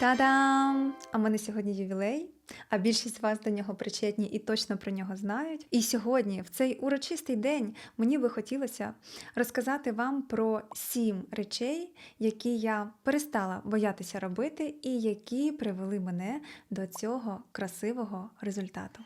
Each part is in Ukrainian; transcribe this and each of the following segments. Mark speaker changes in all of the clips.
Speaker 1: Та-дам! А мене сьогодні ювілей, а більшість вас до нього причетні і точно про нього знають. І сьогодні, в цей урочистий день, мені би хотілося розказати вам про сім речей, які я перестала боятися робити, і які привели мене до цього красивого результату.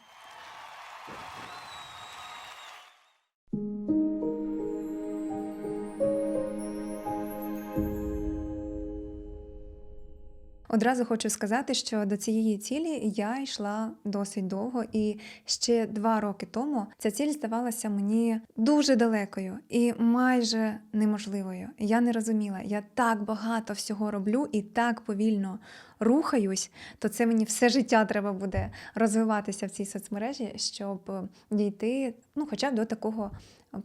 Speaker 1: Одразу хочу сказати, що до цієї цілі я йшла досить довго, і ще два роки тому ця ціль здавалася мені дуже далекою і майже неможливою. Я не розуміла, я так багато всього роблю і так повільно рухаюсь, то це мені все життя треба буде розвиватися в цій соцмережі, щоб дійти, ну, хоча б до такого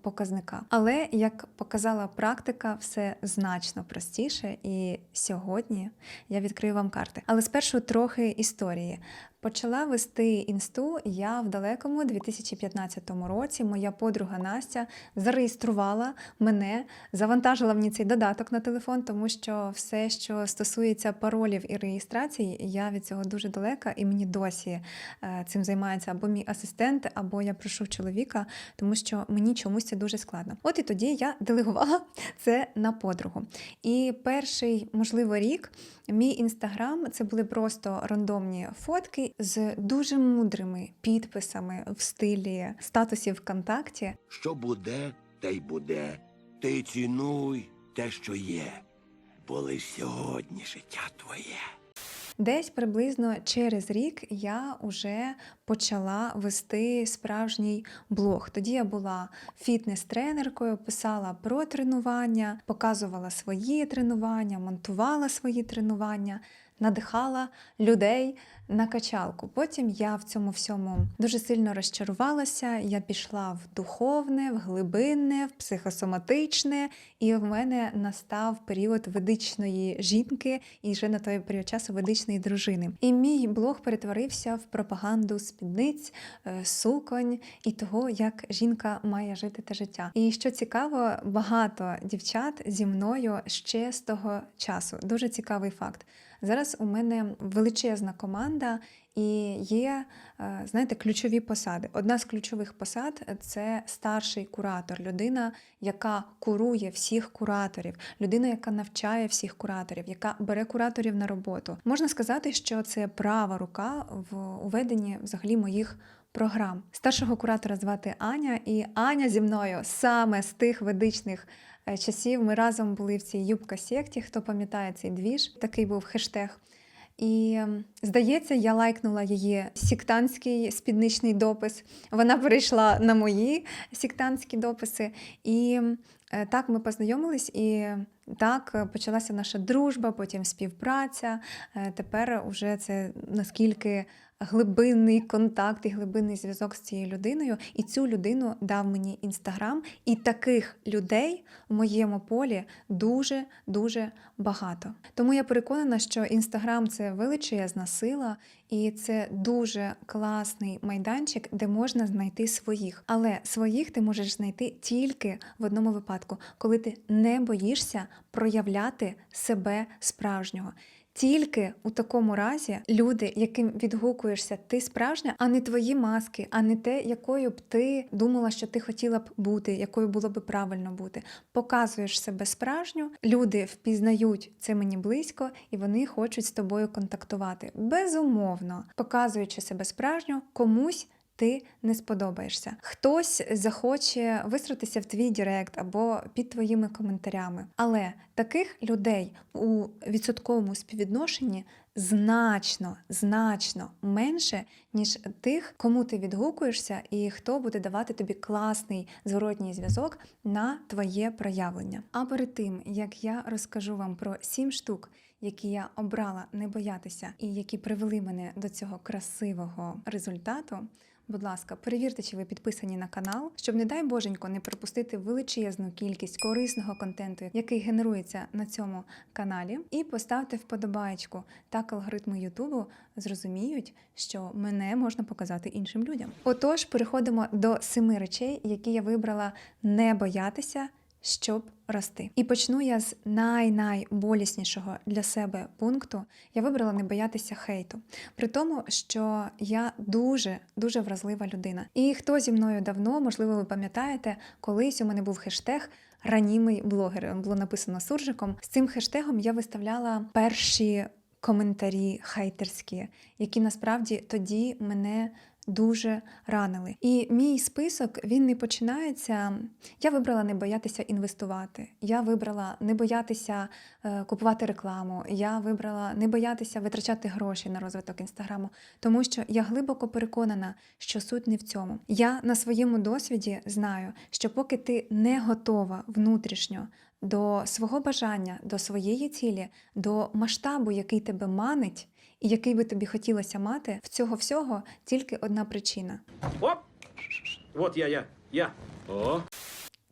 Speaker 1: показника. Але як показала практика, все значно простіше. І сьогодні я відкрию вам карти. Але спершу трохи історії. Почала вести інсту я в далекому 2015 році. Моя подруга Настя зареєструвала мене, завантажила мені цей додаток на телефон, тому що все, що стосується паролів і реєстрації, я від цього дуже далека, і мені досі е, цим займається або мій асистент, або я прошу чоловіка, тому що мені чомусь це дуже складно. От і тоді я делегувала це на подругу. І перший, можливо, рік мій інстаграм це були просто рандомні фотки з дуже мудрими підписами в стилі статусів ВКонтакті.
Speaker 2: Що буде, те й буде. Ти цінуй те, що є, бо лиш сьогодні життя твоє.
Speaker 1: Десь приблизно через рік я вже почала вести справжній блог. Тоді я була фітнес-тренеркою, писала про тренування, показувала свої тренування, монтувала свої тренування, надихала людей на качалку. Потім я в цьому всьому дуже сильно розчарувалася. Я пішла в духовне, в глибинне, в психосоматичне, і в мене настав період ведичної жінки і вже на той період часу ведичної дружини. І мій блог перетворився в пропаганду спідниць, е, суконь і того, як жінка має жити те життя. І що цікаво, багато дівчат зі мною ще з того часу. Дуже цікавий факт. Зараз у мене величезна команда і є, е, знаєте, ключові посади. Одна з ключових посад це старший куратор, людина, яка курує всіх кураторів, людина, яка навчає всіх кураторів, яка бере кураторів на роботу. Можна сказати, що це права рука в уведенні взагалі моїх. Програм старшого куратора звати Аня, і Аня зі мною саме з тих ведичних часів. Ми разом були в цій юбка секті. Хто пам'ятає цей двіж? Такий був хештег. І здається, я лайкнула її сектантський спідничний допис. Вона перейшла на мої сектантські дописи. І е, так ми познайомились, і так е, почалася наша дружба, потім співпраця. Е, Тепер уже це наскільки глибинний контакт і глибинний зв'язок з цією людиною. І цю людину дав мені інстаграм. І таких людей в моєму полі дуже дуже багато. Тому я переконана, що інстаграм це величезна сила, і це дуже класний майданчик, де можна знайти своїх. Але своїх ти можеш знайти тільки в одному випадку, коли ти не боїшся проявляти себе справжнього. Тільки у такому разі люди, яким відгукуєшся, ти справжня, а не твої маски, а не те, якою б ти думала, що ти хотіла б бути, якою було б правильно бути. Показуєш себе справжню, люди впізнають це мені близько, і вони хочуть з тобою контактувати. Безумовно, показуючи себе справжньо, комусь. Ти не сподобаєшся. Хтось захоче висратися в твій Директ або під твоїми коментарями. Але таких людей у відсотковому співвідношенні значно, значно менше, ніж тих, кому ти відгукуєшся, і хто буде давати тобі класний зворотній зв'язок на твоє проявлення. А перед тим як я розкажу вам про сім штук. Які я обрала не боятися, і які привели мене до цього красивого результату. Будь ласка, перевірте, чи ви підписані на канал, щоб, не дай боженько, не пропустити величезну кількість корисного контенту, який генерується на цьому каналі. І поставте вподобаєчку. Так алгоритми Ютубу зрозуміють, що мене можна показати іншим людям. Отож, переходимо до семи речей, які я вибрала не боятися. Щоб рости. І почну я з най-найболіснішого для себе пункту. Я вибрала не боятися хейту. При тому, що я дуже дуже вразлива людина. І хто зі мною давно, можливо, ви пам'ятаєте, колись у мене був хештег. Ранімий блогер було написано суржиком. З цим хештегом я виставляла перші коментарі хейтерські, які насправді тоді мене дуже ранили. І мій список він не починається. Я вибрала не боятися інвестувати. Я вибрала не боятися е, купувати рекламу. Я вибрала не боятися витрачати гроші на розвиток інстаграму, тому що я глибоко переконана, що суть не в цьому. Я на своєму досвіді знаю, що поки ти не готова внутрішньо до свого бажання, до своєї цілі, до масштабу, який тебе манить, і який би тобі хотілося мати, в цього всього тільки одна причина
Speaker 3: Оп! Вот я, я, я. О,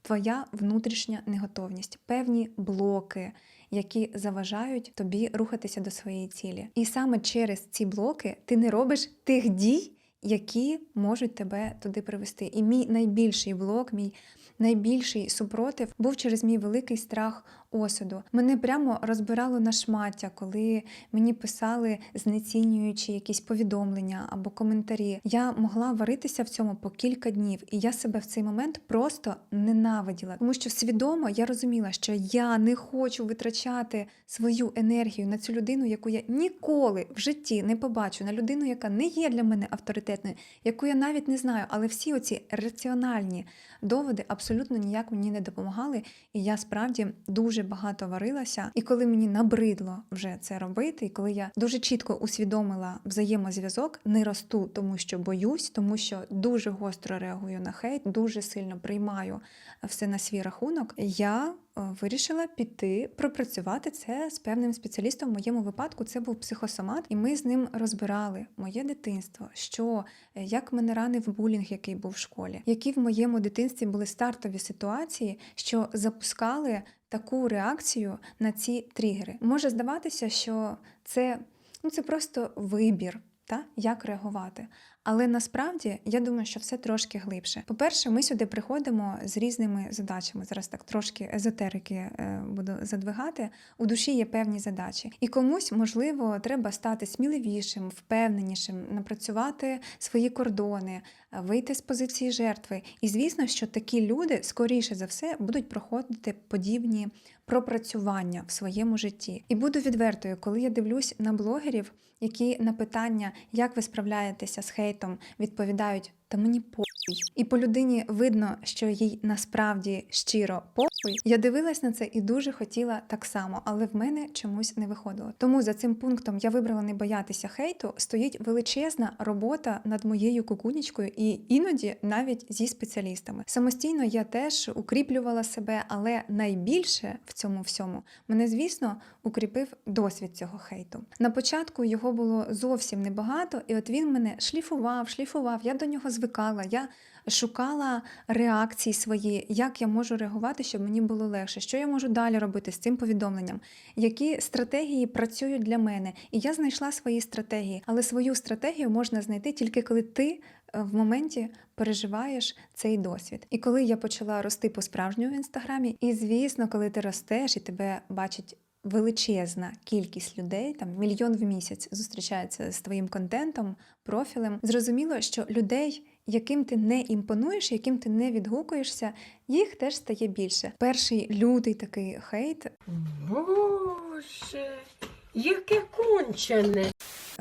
Speaker 1: твоя внутрішня неготовність, певні блоки. Які заважають тобі рухатися до своєї цілі. І саме через ці блоки ти не робиш тих дій, які можуть тебе туди привести. І мій найбільший блок, мій найбільший супротив був через мій великий страх осуду. Мене прямо розбирало на шмаття, коли мені писали знецінюючи якісь повідомлення або коментарі. Я могла варитися в цьому по кілька днів, і я себе в цей момент просто ненавиділа, тому що свідомо я розуміла, що я не хочу витрачати свою енергію на цю людину, яку я ніколи в житті не побачу, на людину, яка не є для мене авторитетною, яку я навіть не знаю, але всі оці раціональні доводи абсолютно ніяк мені не допомагали. І я справді дуже багато варилася. І коли мені набридло вже це робити, і коли я дуже чітко усвідомила взаємозв'язок, не росту, тому що боюсь, тому що дуже гостро реагую на хейт, дуже сильно приймаю все на свій рахунок. Я е, вирішила піти пропрацювати це з певним спеціалістом. В моєму випадку це був психосомат, і ми з ним розбирали моє дитинство, що е, як мене ранив булінг, який був в школі, які в моєму дитинстві були стартові ситуації, що запускали таку реакцію на ці тригери. Може здаватися, що це, ну, це просто вибір. Та як реагувати? Але насправді я думаю, що все трошки глибше. По-перше, ми сюди приходимо з різними задачами. Зараз так трошки езотерики е, буду задвигати. У душі є певні задачі, і комусь можливо треба стати сміливішим, впевненішим, напрацювати свої кордони, е, вийти з позиції жертви. І звісно, що такі люди скоріше за все будуть проходити подібні пропрацювання в своєму житті. І буду відвертою, коли я дивлюсь на блогерів, які на питання, як ви справляєтеся з хейтом, відповідають. Та мені похуй. І по людині видно, що їй насправді щиро похуй. Я дивилась на це і дуже хотіла так само, але в мене чомусь не виходило. Тому за цим пунктом я вибрала не боятися хейту. Стоїть величезна робота над моєю кукунічкою, і іноді навіть зі спеціалістами. Самостійно я теж укріплювала себе, але найбільше в цьому всьому мене, звісно, укріпив досвід цього хейту. На початку його було зовсім небагато, і от він мене шліфував, шліфував. Я до нього звикала. Я шукала реакції свої, як я можу реагувати, щоб мені було легше, що я можу далі робити з цим повідомленням, які стратегії працюють для мене. І я знайшла свої стратегії, але свою стратегію можна знайти тільки коли ти. е, В моменті переживаєш цей досвід. І коли я почала рости по-справжньому в інстаграмі, і звісно, коли ти ростеш і тебе бачить величезна кількість людей, там мільйон в місяць зустрічається з твоїм контентом, профілем. Зрозуміло, що людей, яким ти не імпонуєш, яким ти не відгукуєшся, їх теж стає більше. Перший лютий такий хейт
Speaker 4: Боже, яке кончене.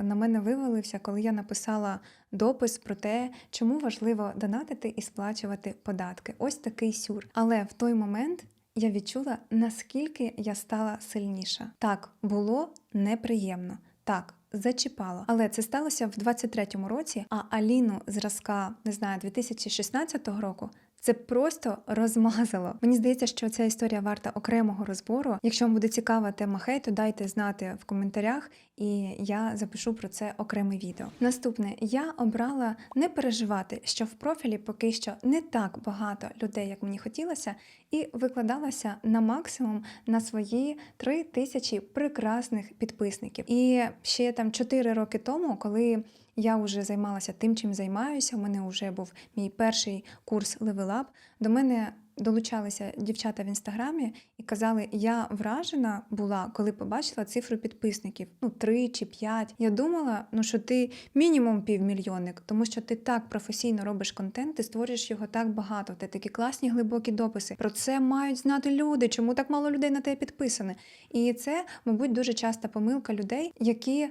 Speaker 1: на мене вивалився, коли я написала допис про те, чому важливо донатити і сплачувати податки. Ось такий сюр. Але в той момент. Я відчула, наскільки я стала сильніша. Так, було неприємно. Так, зачіпало. Але це сталося в 23-му році, а Аліну зразка, не знаю, 2016 року. Це просто розмазало. Мені здається, що ця історія варта окремого розбору. Якщо вам буде цікава тема хейту, дайте знати в коментарях, і я запишу про це окреме відео. Наступне я обрала не переживати, що в профілі поки що не так багато людей, як мені хотілося, і викладалася на максимум на свої три тисячі прекрасних підписників. І ще там 4 роки тому, коли я вже займалася тим, чим займаюся. У мене вже був мій перший курс Level Up. До мене долучалися дівчата в інстаграмі і казали, я вражена була, коли побачила цифру підписників. Ну, три чи п'ять. Я думала, ну що ти мінімум півмільйонник, тому що ти так професійно робиш контент, ти створюєш його так багато. Ти такі класні глибокі дописи. Про це мають знати люди. Чому так мало людей на тебе підписане? І це, мабуть, дуже часта помилка людей, які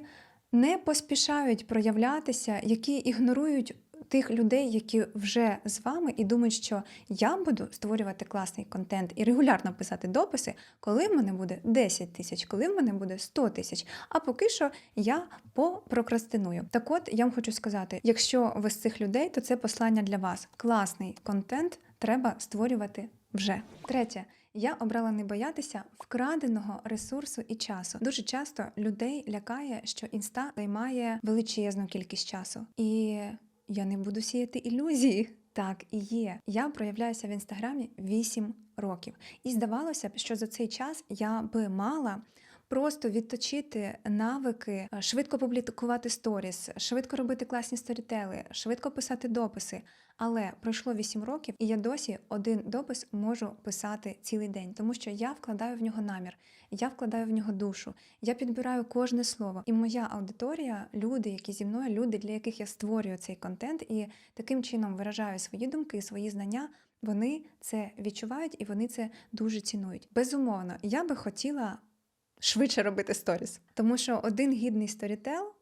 Speaker 1: не поспішають проявлятися, які ігнорують тих людей, які вже з вами, і думають, що я буду створювати класний контент і регулярно писати дописи, коли в мене буде 10 тисяч, коли в мене буде 100 тисяч. А поки що я попрокрастиную. Так от я вам хочу сказати: якщо ви з цих людей, то це послання для вас. Класний контент треба створювати вже. Третє. Я обрала не боятися вкраденого ресурсу і часу. Дуже часто людей лякає, що інста займає величезну кількість часу. І я не буду сіяти ілюзії. Так і є. Я проявляюся в інстаграмі 8 років. І здавалося б, що за цей час я би мала. Просто відточити навики, е, швидко публікувати сторіс, швидко робити класні сторітели, швидко писати дописи. Але пройшло 8 років, і я досі один допис можу писати цілий день, тому що я вкладаю в нього намір, я вкладаю в нього душу, я підбираю кожне слово. І моя аудиторія, люди, які зі мною, люди, для яких я створюю цей контент, і таким чином виражаю свої думки, свої знання. Вони це відчувають і вони це дуже цінують. Безумовно, я би хотіла швидше робити сторіс, тому що один гідний сторітел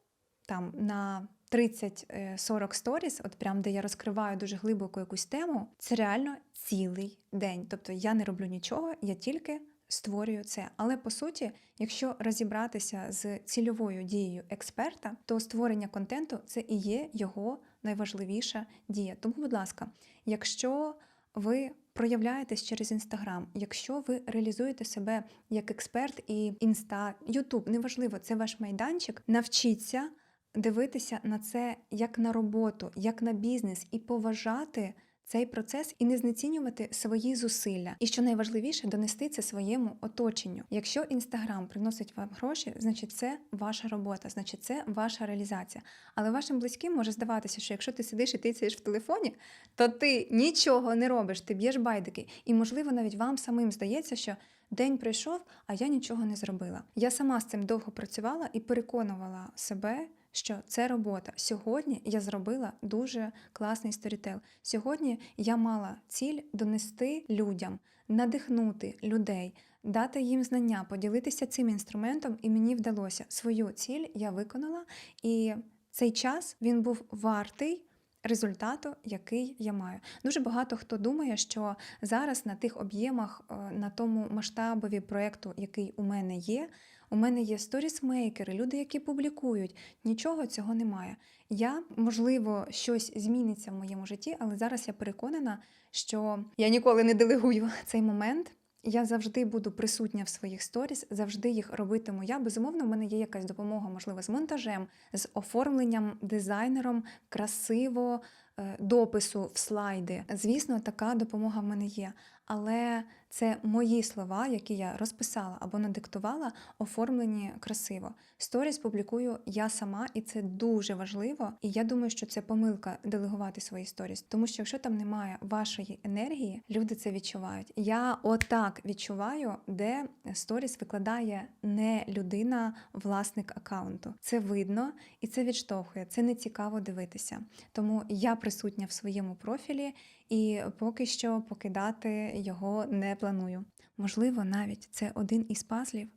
Speaker 1: там на 30-40 сторіс, от прям де я розкриваю дуже глибоко якусь тему, це реально цілий день. Тобто я не роблю нічого, я тільки створюю це. Але по суті, якщо розібратися з цільовою дією експерта, то створення контенту це і є його найважливіша дія. Тому, будь ласка, якщо ви проявляєтесь через інстаграм, якщо ви реалізуєте себе як експерт і інста, Ютуб, неважливо, це ваш майданчик, навчіться дивитися на це як на роботу, як на бізнес і поважати цей процес і не знецінювати свої зусилля. І що найважливіше, донести це своєму оточенню. Якщо інстаграм приносить вам гроші, значить це ваша робота, значить це ваша реалізація. Але вашим близьким може здаватися, що якщо ти сидиш і тицяєш в телефоні, то ти нічого не робиш, ти б'єш байдики. І можливо навіть вам самим здається, що. День пройшов, а я нічого не зробила. Я сама з цим довго працювала і переконувала себе, що це робота. Сьогодні я зробила дуже класний сторітел. Сьогодні я мала ціль донести людям, надихнути людей, дати їм знання, поділитися цим інструментом, і мені вдалося. Свою ціль я виконала, і цей час він був вартий. Результату, який я маю, дуже багато хто думає, що зараз на тих об'ємах, е, на тому масштабові проєкту, який у мене є, у мене є сторісмейкери, люди, які публікують. Нічого цього немає. Я, можливо, щось зміниться в моєму житті, але зараз я переконана, що я ніколи не делегую цей момент. Я завжди буду присутня в своїх сторіс, завжди їх робитиму я. Безумовно, в мене є якась допомога, можливо, з монтажем, з оформленням, дизайнером, красиво, е, допису в слайди. Звісно, така допомога в мене є. Але це мої слова, які я розписала або надиктувала, оформлені красиво. Сторіс публікую я сама, і це дуже важливо. І я думаю, що це помилка делегувати свої сторіс, тому що якщо там немає вашої енергії, люди це відчувають. Я отак відчуваю, де сторіс викладає не людина, власник аккаунту. Це видно і це відштовхує. Це не цікаво дивитися. Тому я присутня в своєму профілі і поки що покидати його не планую. Можливо, навіть це один із пазлів,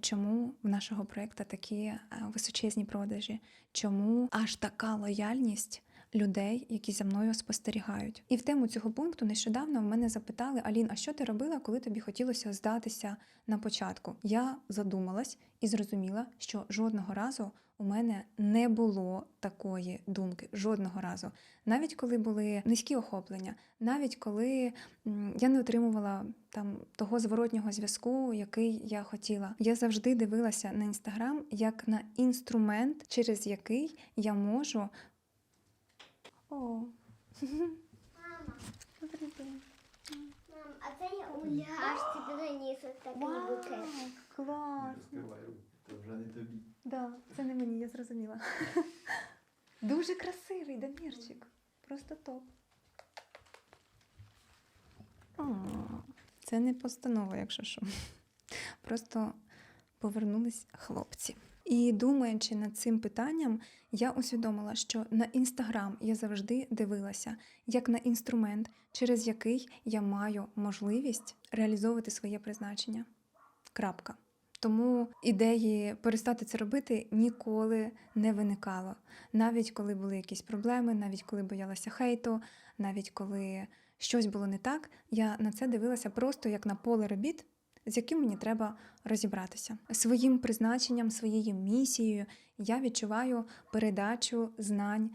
Speaker 1: чому в нашого проекту такі е, височезні продажі, чому аж така лояльність. Людей, які за мною спостерігають, і в тему цього пункту нещодавно в мене запитали Алін, а що ти робила, коли тобі хотілося здатися на початку? Я задумалась і зрозуміла, що жодного разу у мене не було такої думки. Жодного разу. Навіть коли були низькі охоплення, навіть коли я не отримувала там того зворотнього зв'язку, який я хотіла. Я завжди дивилася на інстаграм як на інструмент, через який я можу. О. Добрий день.
Speaker 5: Мам, а це я у ляшці приніс ось такий букет.
Speaker 1: клас!
Speaker 6: Відкривай, це вже не тобі.
Speaker 1: Да, це не мені, я зрозуміла. Дуже красивий Дамірчик. Просто топ. О, Це не постанова, якщо що. Просто повернулись хлопці. І думаючи над цим питанням, я усвідомила, що на інстаграм я завжди дивилася як на інструмент, через який я маю можливість реалізовувати своє призначення. Крапка. Тому ідеї перестати це робити ніколи не виникало. Навіть коли були якісь проблеми, навіть коли боялася хейту, навіть коли щось було не так, я на це дивилася просто як на поле робіт, з яким мені треба розібратися. Своїм призначенням, своєю місією я відчуваю передачу знань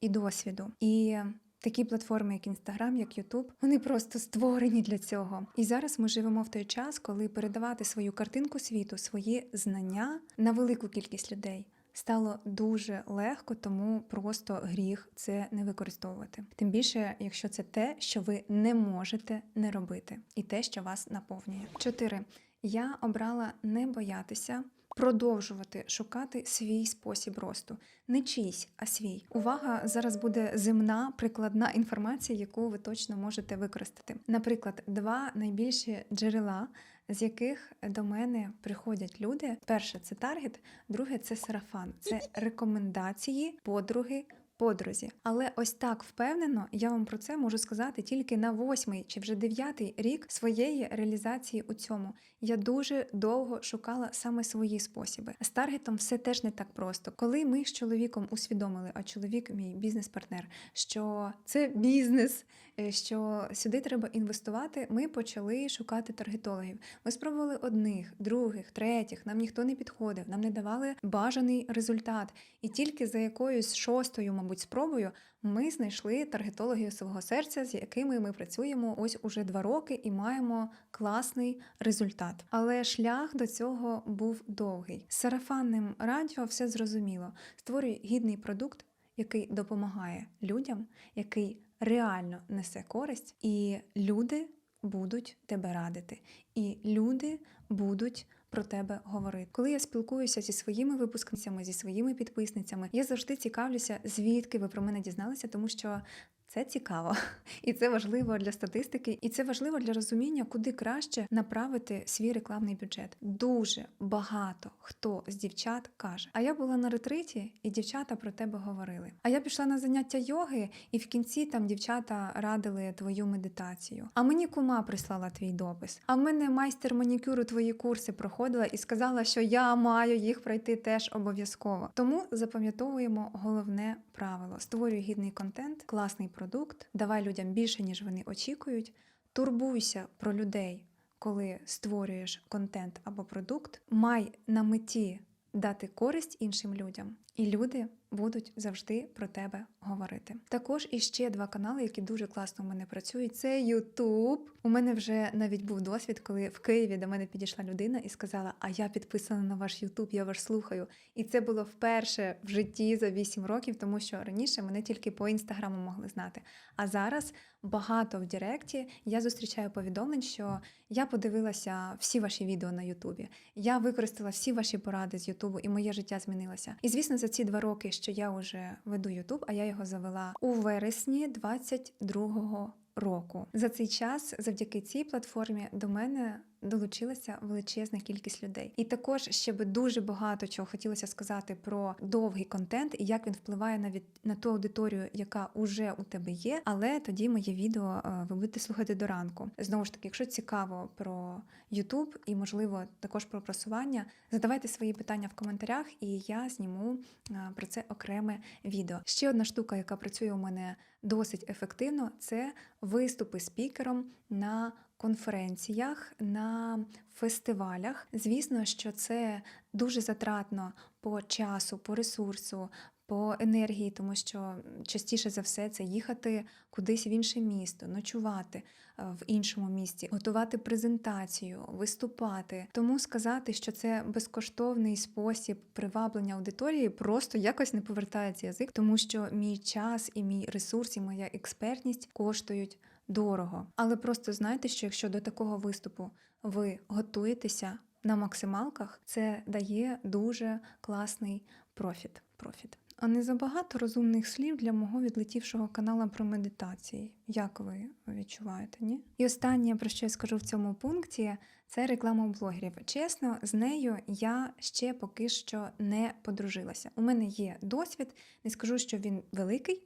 Speaker 1: і досвіду. І такі платформи, як Інстаграм, як Ютуб, вони просто створені для цього. І зараз ми живемо в той час, коли передавати свою картинку світу, свої знання на велику кількість людей. Стало дуже легко, тому просто гріх це не використовувати. Тим більше, якщо це те, що ви не можете не робити, і те, що вас наповнює. Чотири. Я обрала не боятися. Продовжувати шукати свій спосіб росту, не чийсь, а свій. Увага зараз буде земна прикладна інформація, яку ви точно можете використати. Наприклад, два найбільші джерела, з яких до мене приходять люди. Перше це таргет, друге це сарафан. Це рекомендації, подруги. Подрузі, але ось так впевнено я вам про це можу сказати тільки на восьмий чи вже дев'ятий рік своєї реалізації у цьому. Я дуже довго шукала саме свої спосіби. З таргетом все теж не так просто. Коли ми з чоловіком усвідомили, а чоловік мій бізнес-партнер, що це бізнес, е, що сюди треба інвестувати, ми почали шукати таргетологів. Ми спробували одних, других, третіх. Нам ніхто не підходив, нам не давали бажаний результат. І тільки за якоюсь шостою, мабуть, спробою ми знайшли таргетологів свого серця, з якими ми працюємо ось уже два роки і маємо класний результат. Але шлях до цього був довгий. З сарафанним радіо все зрозуміло. Створюй гідний продукт, який допомагає людям, який реально несе користь, і люди будуть тебе радити, і люди будуть про тебе говорити. Коли я спілкуюся зі своїми випускницями, зі своїми підписницями, я завжди цікавлюся, звідки ви про мене дізналися, тому що. Це цікаво, і це важливо для статистики, і це важливо для розуміння, куди краще направити свій рекламний бюджет. Дуже багато хто з дівчат каже: А я була на ретриті, і дівчата про тебе говорили. А я пішла на заняття йоги, і в кінці там дівчата радили твою медитацію. А мені кума прислала твій допис. А в мене майстер манікюру твої курси проходила і сказала, що я маю їх пройти теж обов'язково. Тому запам'ятовуємо головне правило: створюй гідний контент, класний продукт, давай людям більше, ніж вони очікують. Турбуйся про людей, коли створюєш контент або продукт. Май на меті дати користь іншим людям, і люди будуть завжди про тебе говорити. Також іще два канали, які дуже класно у мене працюють. Це YouTube. У мене вже навіть був досвід, коли в Києві до мене підійшла людина і сказала: А я підписана на ваш YouTube, я вас слухаю. І це було вперше в житті за 8 років, тому що раніше мене тільки по інстаграму могли знати. А зараз багато в Директі я зустрічаю повідомлень, що я подивилася всі ваші відео на Ютубі. Я використала всі ваші поради з Ютубу, і моє життя змінилося. І звісно, за ці два роки, що я вже веду Ютуб, а я його завела у вересні 22-го року. За цей час, завдяки цій платформі, до мене долучилася величезна кількість людей. І також ще би дуже багато чого хотілося сказати про довгий контент і як він впливає на від на ту аудиторію, яка уже у тебе є. Але тоді моє відео е, ви будете слухати до ранку. Знову ж таки, якщо цікаво про YouTube і можливо також про просування, задавайте свої питання в коментарях, і я зніму е, про це окреме відео. Ще одна штука, яка працює у мене досить ефективно, це виступи спікером на конференціях, на фестивалях. Звісно, що це дуже затратно по часу, по ресурсу. По енергії, тому що частіше за все це їхати кудись в інше місто, ночувати е, в іншому місті, готувати презентацію, виступати. Тому сказати, що це безкоштовний спосіб приваблення аудиторії, просто якось не повертається язик, тому що мій час і мій ресурс, і моя експертність коштують дорого. Але просто знайте, що якщо до такого виступу ви готуєтеся на максималках, це дає дуже класний профіт. Профіт. А не забагато розумних слів для мого відлетівшого канала про медитації. Як ви відчуваєте, ні? І останнє, про що я скажу в цьому пункті, це реклама блогерів. Чесно, з нею я ще поки що не подружилася. У мене є досвід, не скажу, що він великий,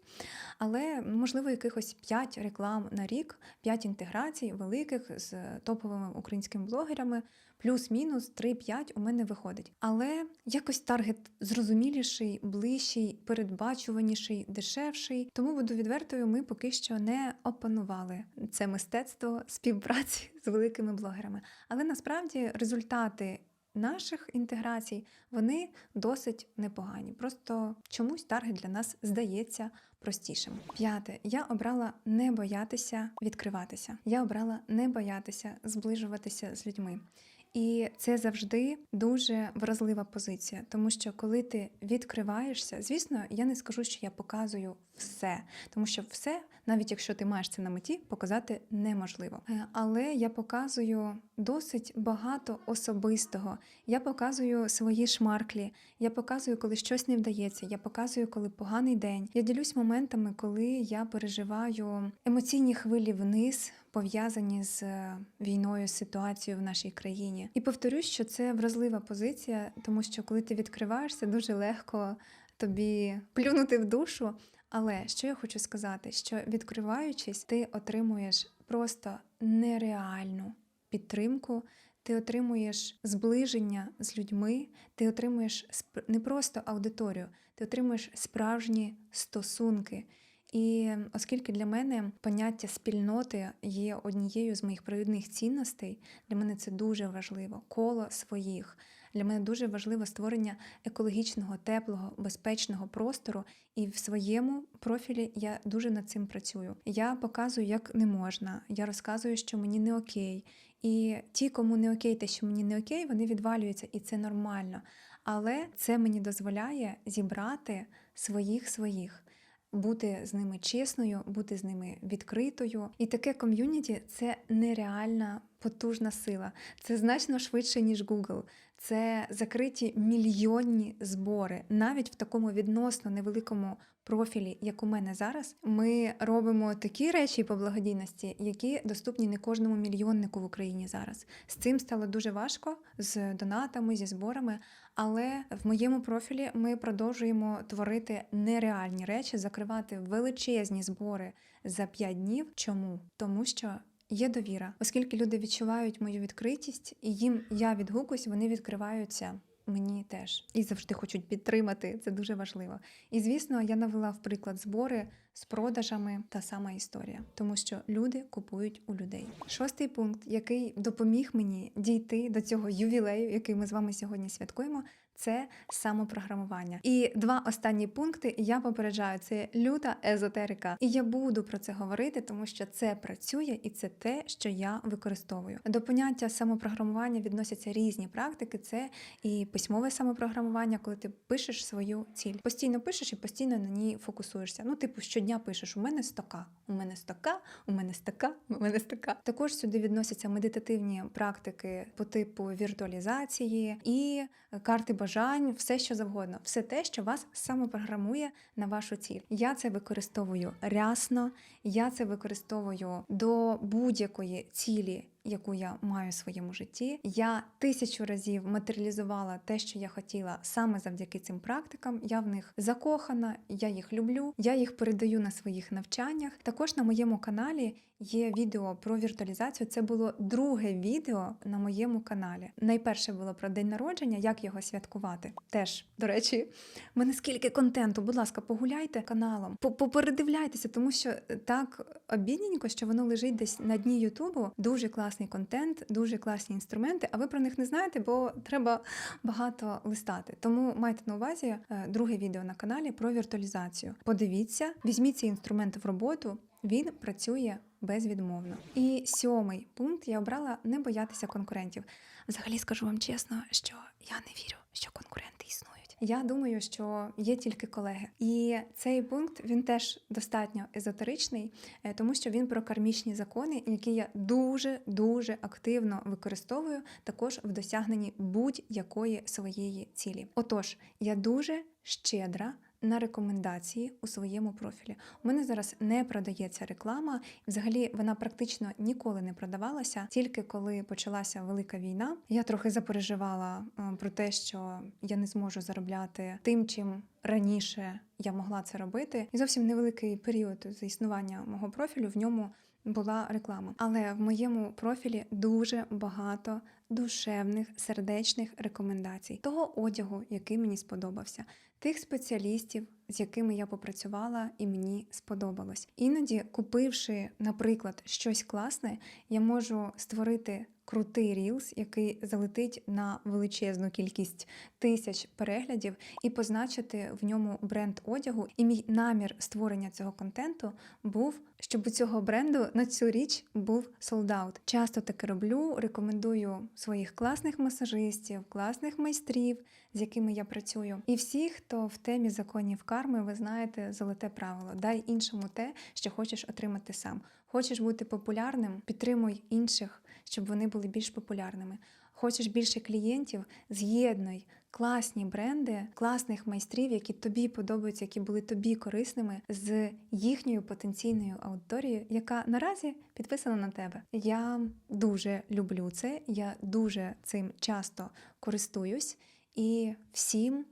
Speaker 1: але можливо якихось 5 реклам на рік, 5 інтеграцій великих з топовими українськими блогерами, плюс-мінус 3-5 у мене виходить. Але якось таргет зрозуміліший, ближчий, передбачуваніший, дешевший. Тому буду відвертою, ми поки що не опанували це мистецтво співпраці з великими блогерами. Але насправді результати. Наших інтеграцій вони досить непогані. Просто чомусь таргет для нас здається простішим. П'яте, я обрала не боятися відкриватися. Я обрала не боятися зближуватися з людьми. І це завжди дуже вразлива позиція, тому що коли ти відкриваєшся, звісно, я не скажу, що я показую все, тому що все, навіть якщо ти маєш це на меті, показати неможливо. Е, Але я показую досить багато особистого. Я показую свої шмарклі, я показую, коли щось не вдається, я показую, коли поганий день. Я ділюсь моментами, коли я переживаю емоційні хвилі вниз, пов'язані з е, війною, ситуацією в нашій країні. І повторюсь, що це вразлива позиція, тому що коли ти відкриваєшся, дуже легко тобі плюнути в душу. Але що я хочу сказати, що відкриваючись, ти отримуєш просто нереальну підтримку. Ти отримуєш зближення з людьми, ти отримуєш сп- не просто аудиторію, ти отримуєш справжні стосунки. І оскільки для мене поняття спільноти є однією з моїх провідних цінностей, для мене це дуже важливо. Коло своїх. Для мене дуже важливо створення екологічного, теплого, безпечного простору. І в своєму профілі я дуже над цим працюю. Я показую, як не можна. Я розказую, що мені не окей. І ті, кому не окей, те, що мені не окей, вони відвалюються, і це нормально. Але це мені дозволяє зібрати своїх своїх бути з ними чесною, бути з ними відкритою. І таке ком'юніті це нереальна потужна сила. Це значно швидше, ніж Google. Це закриті мільйонні збори. Навіть в такому відносно невеликому профілі, як у мене зараз, ми робимо такі речі по благодійності, які доступні не кожному мільйоннику в Україні зараз. З цим стало дуже важко з донатами, зі зборами. Але в моєму профілі ми продовжуємо творити нереальні речі, закривати величезні збори за 5 днів. Чому? Тому що є довіра, оскільки люди відчувають мою відкритість, і їм я відгукуюсь, вони відкриваються. Мені теж і завжди хочуть підтримати. Це дуже важливо. І звісно, я навела в приклад збори з продажами та сама історія, тому що люди купують у людей. Шостий пункт, який допоміг мені дійти до цього ювілею, який ми з вами сьогодні святкуємо, це самопрограмування. І два останні пункти я попереджаю: це люта езотерика. І я буду про це говорити, тому що це працює і це те, що я використовую. До поняття самопрограмування відносяться різні практики. Це і письмове самопрограмування, коли ти пишеш свою ціль. Постійно пишеш і постійно на ній фокусуєшся. Ну, типу, щодня пишеш: у мене стока, у мене стока, у мене стока, у мене стока. Також сюди відносяться медитативні практики по типу віртуалізації і карти бажань, все що завгодно, все те, що вас самопрограмує на вашу ціль. Я це використовую рясно, я це використовую до будь-якої цілі. Яку я маю в своєму житті, я тисячу разів матеріалізувала те, що я хотіла саме завдяки цим практикам. Я в них закохана, я їх люблю, я їх передаю на своїх навчаннях. Також на моєму каналі є відео про віртуалізацію. Це було друге відео на моєму каналі. Найперше було про день народження, як його святкувати. Теж, до речі, мене скільки контенту. Будь ласка, погуляйте каналом, по- попередивляйтеся, тому що так обідненько, що воно лежить десь на дні Ютубу. Дуже класний контент, дуже класні інструменти. А ви про них не знаєте, бо треба багато листати. Тому майте на увазі е, друге відео на каналі про віртуалізацію. Подивіться, візьміть цей інструмент в роботу. Він працює безвідмовно. І сьомий пункт я обрала не боятися конкурентів. Взагалі скажу вам чесно, що я не вірю, що конкуренти існують. Я думаю, що є тільки колеги, і цей пункт він теж достатньо езотеричний, е, тому що він про кармічні закони, які я дуже дуже активно використовую також в досягненні будь-якої своєї цілі. Отож, я дуже щедра на рекомендації у своєму профілі. У мене зараз не продається реклама, взагалі вона практично ніколи не продавалася. Тільки коли почалася велика війна, я трохи запереживала е, про те, що я не зможу заробляти тим, чим раніше я могла це робити. І зовсім невеликий період за існування мого профілю в ньому була реклама. Але в моєму профілі дуже багато душевних сердечних рекомендацій того одягу, який мені сподобався, тих спеціалістів, з якими я попрацювала, і мені сподобалось. Іноді, купивши, наприклад, щось класне, я можу створити крутий рілс, який залетить на величезну кількість тисяч переглядів, і позначити в ньому бренд одягу. І мій намір створення цього контенту був, щоб у цього бренду на цю річ був солдаут. Часто таке роблю, рекомендую своїх класних масажистів, класних майстрів, з якими я працюю. І всі, хто в темі законів карми, ви знаєте золоте правило: дай іншому те, що хочеш отримати сам. Хочеш бути популярним, підтримуй інших, щоб вони були більш популярними. Хочеш більше клієнтів, з'єднуй класні бренди, класних майстрів, які тобі подобаються, які були тобі корисними з їхньою потенційною аудиторією, яка наразі підписана на тебе. Я дуже люблю це, я дуже цим часто користуюсь і всім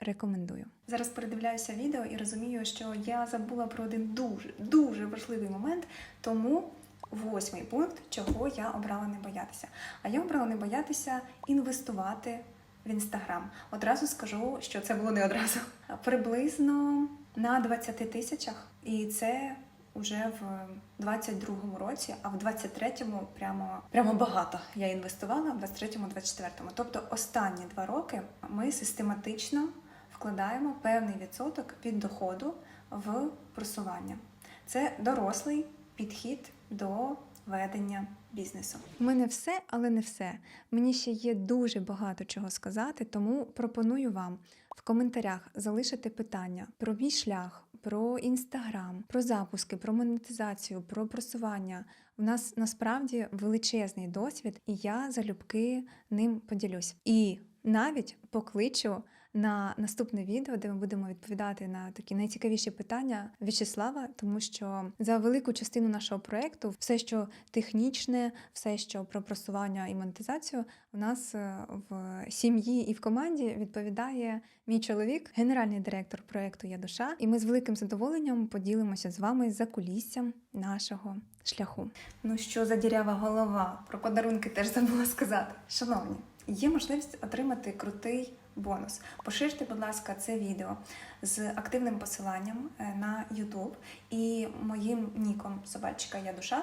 Speaker 1: рекомендую. Зараз передивляюся відео і розумію, що я забула про один дуже дуже важливий момент, тому восьмий пункт, чого я обрала не боятися. А я обрала не боятися інвестувати в інстаграм. Одразу скажу, що це було не одразу. Приблизно на 20 тисячах, і це уже в 22-му році, а в 23-му прямо прямо багато я інвестувала, в 23-му, 24-му. Тобто останні два роки ми систематично вкладаємо певний відсоток від доходу в просування. Це дорослий підхід до ведення бізнесу. У мене все, але не все. Мені ще є дуже багато чого сказати, тому пропоную вам в коментарях залишити питання про мій шлях, про інстаграм, про запуски, про монетизацію, про просування. У нас насправді величезний досвід, і я залюбки ним поділюсь. І навіть покличу на наступне відео, де ми будемо відповідати на такі найцікавіші питання В'ячеслава, тому що за велику частину нашого проекту все, що технічне, все, що про просування і монетизацію, у нас е, в сім'ї і в команді відповідає мій чоловік, генеральний директор проекту Я душа. І ми з великим задоволенням поділимося з вами за куліссям нашого шляху. Ну що за дірява голова? Про подарунки теж забула сказати. Шановні, є можливість отримати крутий бонус. Поширте, будь ласка, це відео з активним посиланням е, на YouTube і моїм ніком собачка Я душа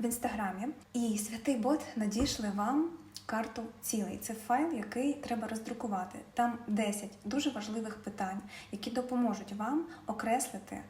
Speaker 1: в інстаграмі. І святий бот надійшли вам. Карту цілий це файл, який треба роздрукувати. Там 10 дуже важливих питань, які допоможуть вам окреслити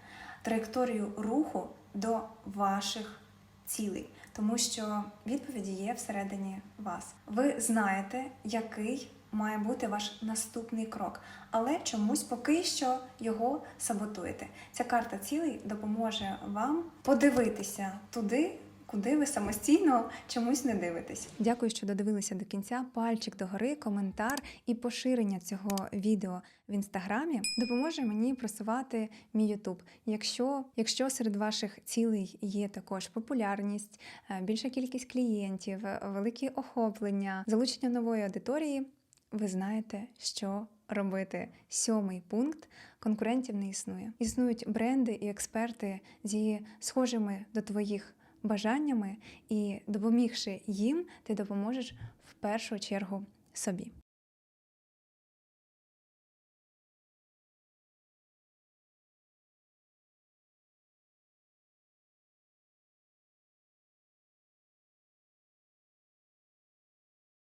Speaker 1: траєкторію руху до ваших цілей, тому що відповіді є всередині вас. Ви знаєте, який має бути ваш наступний крок, але чомусь поки що його саботуєте. Ця карта цілей допоможе вам подивитися туди. Куди ви самостійно чомусь не дивитесь? Дякую, що додивилися до кінця. Пальчик догори, коментар і поширення цього відео в інстаграмі допоможе мені просувати мій Ютуб. Якщо, якщо серед ваших цілей є також популярність, е, більша кількість клієнтів, е, великі охоплення, залучення нової аудиторії, ви знаєте, що робити. Сьомий пункт конкурентів не існує. Існують бренди і експерти зі схожими до твоїх бажаннями, і допомігши їм, ти допоможеш в першу чергу собі.